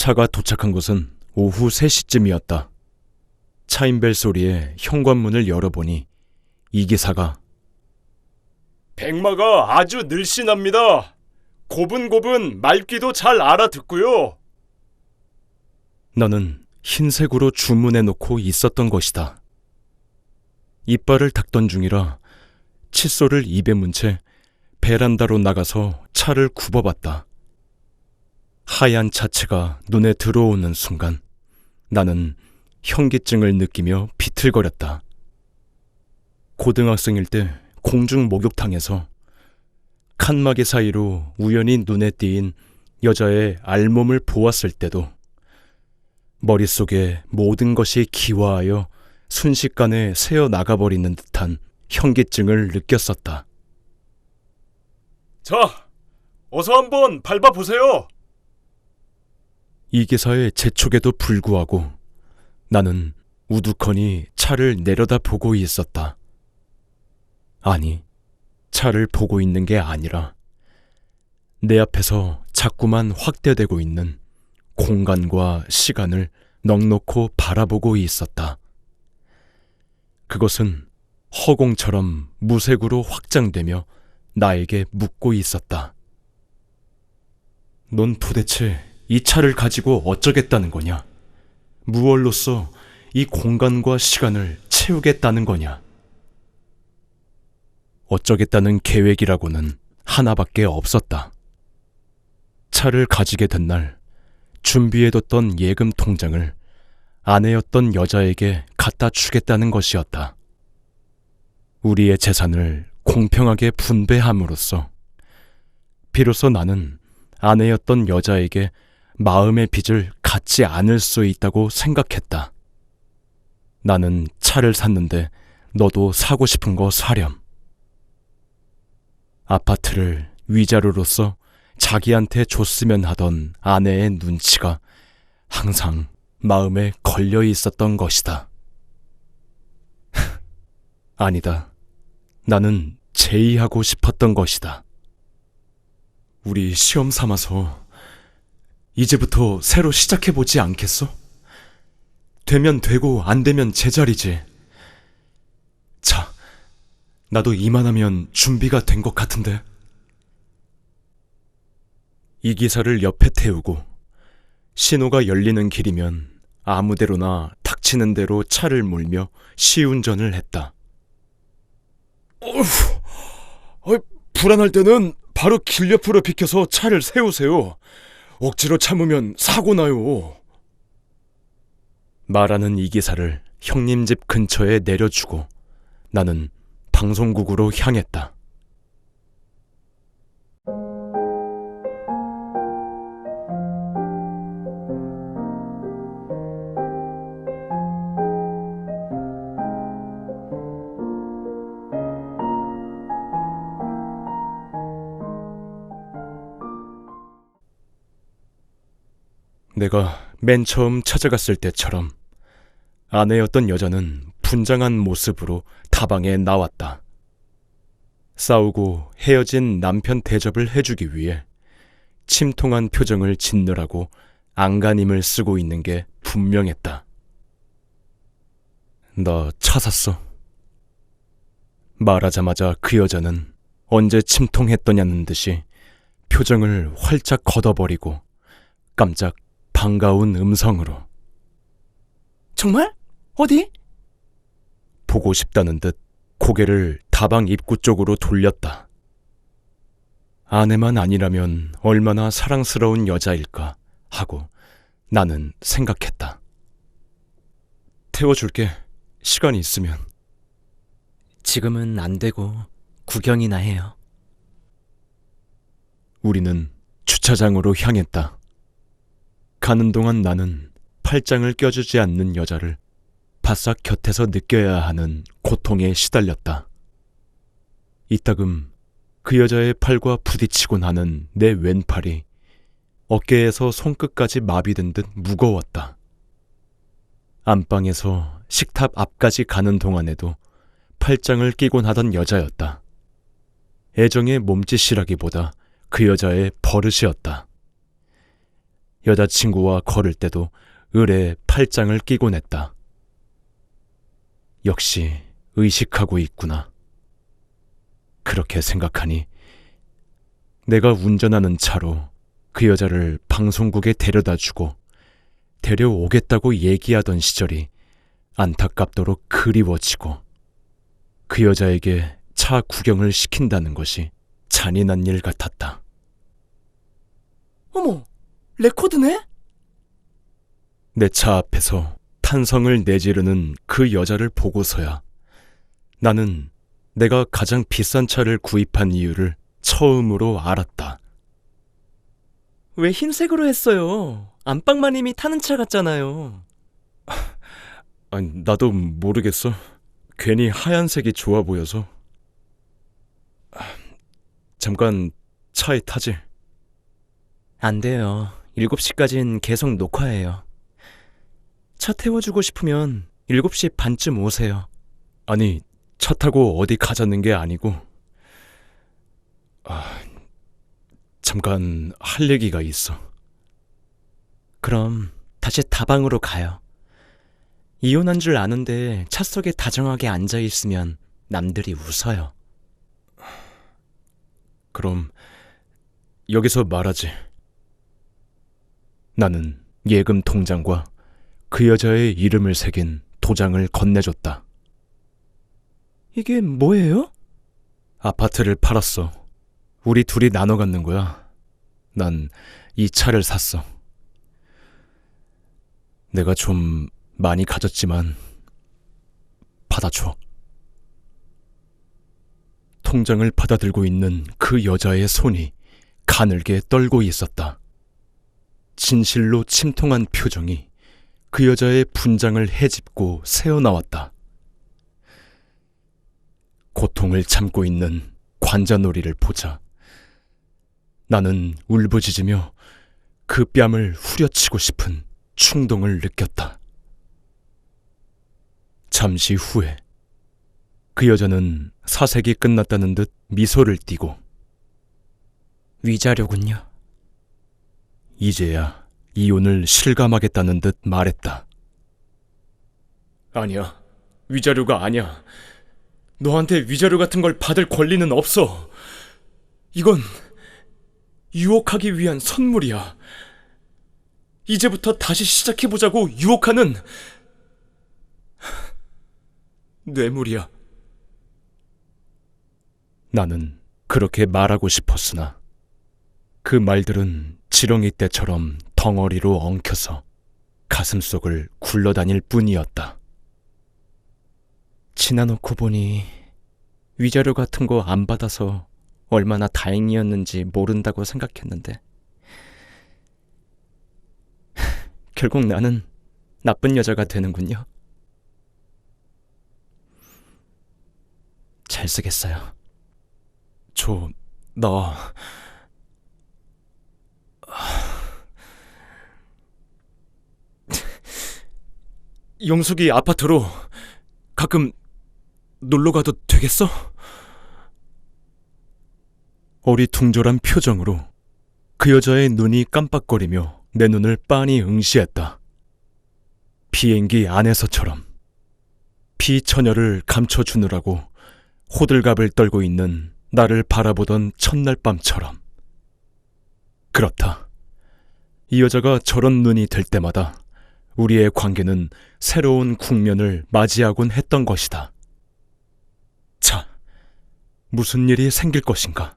차가 도착한 곳은 오후 3시쯤이었다. 차인벨 소리에 현관문을 열어보니 이 기사가 백마가 아주 늘씬합니다. 고분고분 말귀도 잘 알아듣고요. 너는 흰색으로 주문해 놓고 있었던 것이다. 이빨을 닦던 중이라 칫솔을 입에 문 채 베란다로 나가서 차를 굽어봤다. 하얀 차체가 눈에 들어오는 순간 나는 현기증을 느끼며 비틀거렸다. 고등학생일 때 공중 목욕탕에서 칸막이 사이로 우연히 눈에 띄인 여자의 알몸을 보았을 때도 머릿속에 모든 것이 기화하여 순식간에 새어 나가버리는 듯한 현기증을 느꼈었다. 자, 어서 한번 밟아 보세요. 이 기사의 재촉에도 불구하고 나는 우두커니 차를 내려다 보고 있었다. 아니, 차를 보고 있는 게 아니라 내 앞에서 자꾸만 확대되고 있는 공간과 시간을 넉넉히 바라보고 있었다. 그것은 허공처럼 무색으로 확장되며 나에게 묻고 있었다. 넌 도대체 이 차를 가지고 어쩌겠다는 거냐? 무얼로써 이 공간과 시간을 채우겠다는 거냐? 어쩌겠다는 계획이라고는 하나밖에 없었다. 차를 가지게 된 날, 준비해뒀던 예금 통장을 아내였던 여자에게 갖다 주겠다는 것이었다. 우리의 재산을 공평하게 분배함으로써 비로소 나는 아내였던 여자에게 마음의 빚을 갖지 않을 수 있다고 생각했다. 나는 차를 샀는데 너도 사고 싶은 거 사렴. 아파트를 위자료로서 자기한테 줬으면 하던 아내의 눈치가 항상 마음에 걸려 있었던 것이다. 아니다. 나는 제의하고 싶었던 것이다. 우리 시험 삼아서 이제부터 새로 시작해보지 않겠어? 되면 되고 안 되면 제자리지. 자, 나도 이만하면 준비가 된 것 같은데. 이 기사를 옆에 태우고 신호가 열리는 길이면 아무데로나 닥치는 대로 차를 몰며 시운전을 했다. 어이, 불안할 때는 바로 길 옆으로 비켜서 차를 세우세요. 억지로 참으면 사고 나요. 말하는 이 기사를 형님 집 근처에 내려주고 나는 방송국으로 향했다. 내가 맨 처음 찾아갔을 때처럼 아내였던 여자는 분장한 모습으로 다방에 나왔다. 싸우고 헤어진 남편 대접을 해주기 위해 침통한 표정을 짓느라고 안간힘을 쓰고 있는 게 분명했다. 너차 샀어? 말하자마자 그 여자는 언제 침통했더냐는 듯이 표정을 활짝 걷어버리고 깜짝 반가운 음성으로 정말? 어디? 보고 싶다는 듯 고개를 다방 입구 쪽으로 돌렸다. 아내만 아니라면 얼마나 사랑스러운 여자일까 하고 나는 생각했다. 태워줄게. 시간이 있으면. 지금은 안 되고 구경이나 해요. 우리는 주차장으로 향했다. 가는 동안 나는 팔짱을 껴주지 않는 여자를 바싹 곁에서 느껴야 하는 고통에 시달렸다. 이따금 그 여자의 팔과 부딪히고 나는 내 왼팔이 어깨에서 손끝까지 마비된 듯 무거웠다. 안방에서 식탁 앞까지 가는 동안에도 팔짱을 끼곤 하던 여자였다. 애정의 몸짓이라기보다 그 여자의 버릇이었다. 여자친구와 걸을 때도 을에 팔짱을 끼곤 했다. 역시 의식하고 있구나. 그렇게 생각하니 내가 운전하는 차로 그 여자를 방송국에 데려다 주고 데려오겠다고 얘기하던 시절이 안타깝도록 그리워지고 그 여자에게 차 구경을 시킨다는 것이 잔인한 일 같았다. 어머, 레코드네? 내 차 앞에서 탄성을 내지르는 그 여자를 보고서야 나는 내가 가장 비싼 차를 구입한 이유를 처음으로 알았다. 왜 흰색으로 했어요? 안방마님이 타는 차 같잖아요. 아니, 나도 모르겠어. 괜히 하얀색이 좋아 보여서. 아, 잠깐 차에 타지. 안 돼요. 7시까진 계속 녹화해요. 차 태워주고 싶으면 7시 반쯤 오세요. 아니, 차 타고 어디 가자는 게 아니고. 아, 잠깐 할 얘기가 있어. 그럼 다시 다방으로 가요. 이혼한 줄 아는데 차 속에 다정하게 앉아 있으면 남들이 웃어요. 그럼 여기서 말하지. 나는 예금 통장과 그 여자의 이름을 새긴 도장을 건네줬다. 이게 뭐예요? 아파트를 팔았어. 우리 둘이 나눠 갖는 거야. 난 이 차를 샀어. 내가 좀 많이 가졌지만 받아줘. 통장을 받아들고 있는 그 여자의 손이 가늘게 떨고 있었다. 진실로 침통한 표정이 그 여자의 분장을 헤집고 새어나왔다. 고통을 참고 있는 관자놀이를 보자 나는 울부짖으며 그 뺨을 후려치고 싶은 충동을 느꼈다. 잠시 후에 그 여자는 사색이 끝났다는 듯 미소를 띠고 위자료군요. 이제야 이혼을 실감하겠다는 듯 말했다. 아니야. 위자료가 아니야. 너한테 위자료 같은 걸 받을 권리는 없어. 이건 유혹하기 위한 선물이야. 이제부터 다시 시작해보자고 유혹하는 뇌물이야. 나는 그렇게 말하고 싶었으나 그 말들은 지렁이 떼처럼 덩어리로 엉켜서 가슴속을 굴러다닐 뿐이었다. 지나놓고 보니 위자료 같은 거 안 받아서 얼마나 다행이었는지 모른다고 생각했는데 결국 나는 나쁜 여자가 되는군요. 잘 쓰겠어요. 저, 나, 영숙이 아파트로 가끔 놀러 가도 되겠어? 어리둥절한 표정으로 그 여자의 눈이 깜빡거리며 내 눈을 빤히 응시했다. 비행기 안에서처럼 피처녀를 감춰주느라고 호들갑을 떨고 있는 나를 바라보던 첫날 밤처럼. 그렇다. 이 여자가 저런 눈이 될 때마다 우리의 관계는 새로운 국면을 맞이하곤 했던 것이다. 자, 무슨 일이 생길 것인가?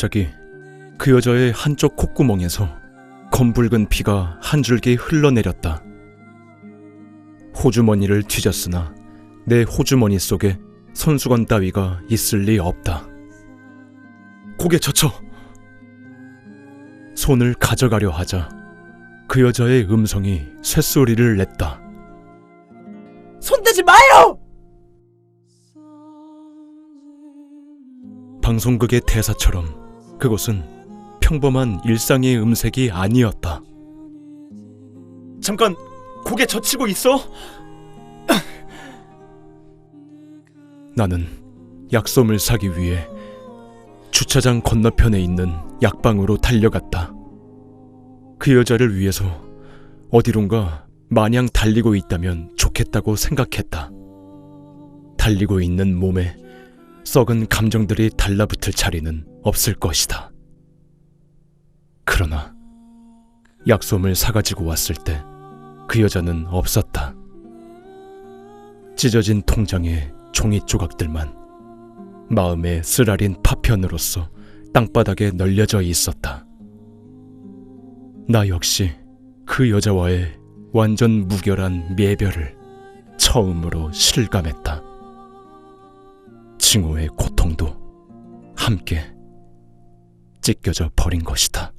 갑자기 그 여자의 한쪽 콧구멍에서 검붉은 피가 한 줄기 흘러내렸다. 호주머니를 뒤졌으나 내 호주머니 속에 손수건 따위가 있을 리 없다. 고개 젖혀. 손을 가져가려 하자 그 여자의 음성이 쇳소리를 냈다. 손대지 마요! 방송국의 대사처럼 그것은 평범한 일상의 음색이 아니었다. 잠깐 고개 젖히고 있어. 나는 약솜을 사기 위해 주차장 건너편에 있는 약방으로 달려갔다. 그 여자를 위해서 어디론가 마냥 달리고 있다면 좋겠다고 생각했다. 달리고 있는 몸에 썩은 감정들이 달라붙을 자리는 없을 것이다. 그러나 약솜을 사가지고 왔을 때 그 여자는 없었다. 찢어진 통장에 종이 조각들만 마음의 쓰라린 파편으로서 땅바닥에 널려져 있었다. 나 역시 그 여자와의 완전 무결한 매별을 처음으로 실감했다. 징후의 고통도 함께 찢겨져 버린 것이다.